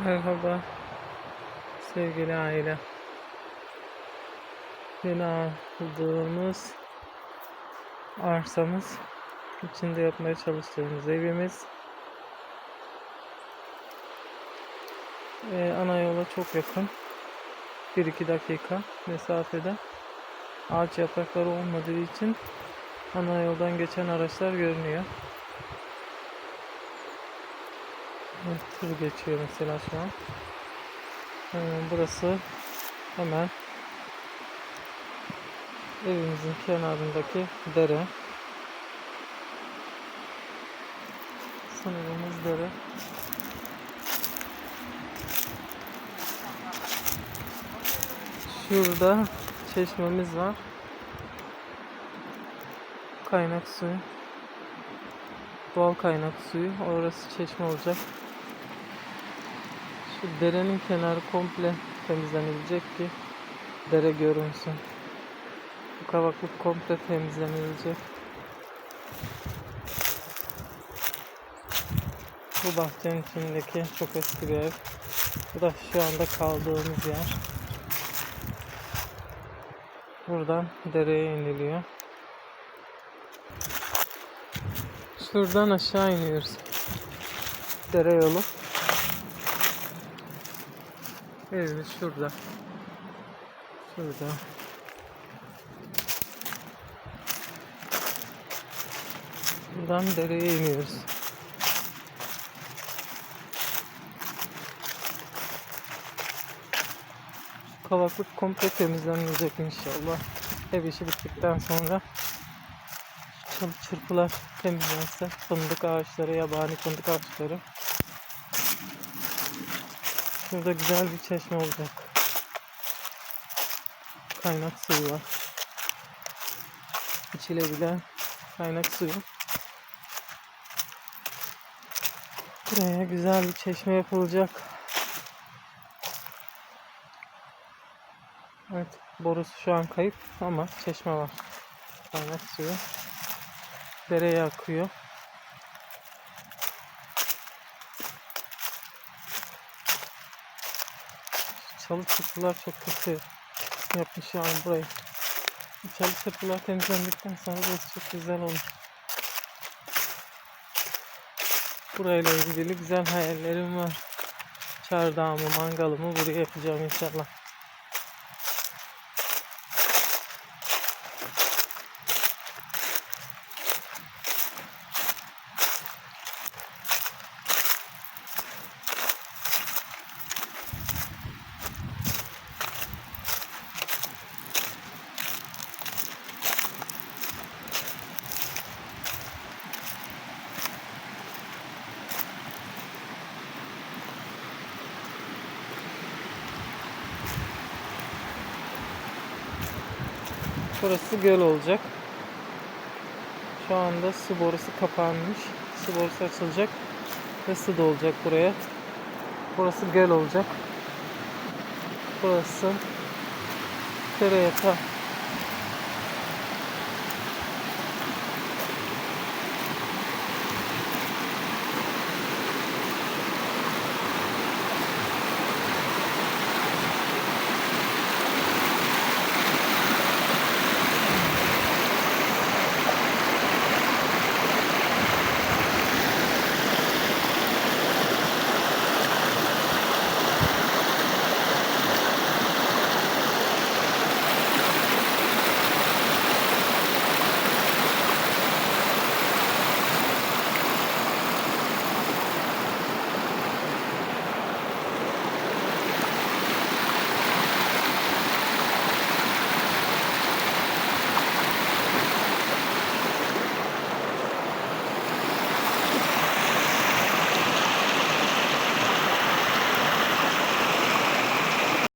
Merhaba sevgili aile. Yeni aldığımız arsamız, içinde yapmaya çalıştığımız evimiz. Ee, ana yola çok yakın. 1-2 dakika mesafede. Ağaç yaprakları olmadığı için ana yoldan geçen araçlar görünüyor. Evet, Tır geçiyor mesela şu an. Ee, burası hemen evimizin kenarındaki dere. Sınırımız dere. Şurada çeşmemiz var. Kaynak suyu. Doğal kaynak suyu. Orası çeşme olacak. Derenin kenarı komple temizlenilecek ki dere görünsün. Bu kavaklık komple temizlenilecek. Bu bahçenin içindeki çok eski bir ev. Bu da şu anda kaldığımız yer. Buradan dereye iniliyor. Şuradan aşağı iniyoruz. Dere yolu. Evimiz şurada. Şurada. Buradan dereye iniyoruz. Kavaklık komple temizlenecek inşallah. Ev işi bittikten sonra çırpılar temizlense fındık ağaçları, yabani fındık ağaçları. Şurada güzel bir çeşme olacak. Kaynak suyu var. İçilebilen kaynak suyu. Buraya güzel bir çeşme yapılacak. Evet, borusu şu an kayıp ama çeşme var. Kaynak suyu. Dereye akıyor. Çalı çırpılar çok kötü yapmış yani burayı. Bu Çalı çırpılar temizlendikten sonra burası çok güzel olur. Burayla ilgili güzel hayallerim var. Çardağımı, mangalımı buraya yapacağım inşallah. Burası göl olacak. Şu anda su borusu kapanmış. Su borusu açılacak ve su dolacak buraya. Burası göl olacak. Burası dere yatağı.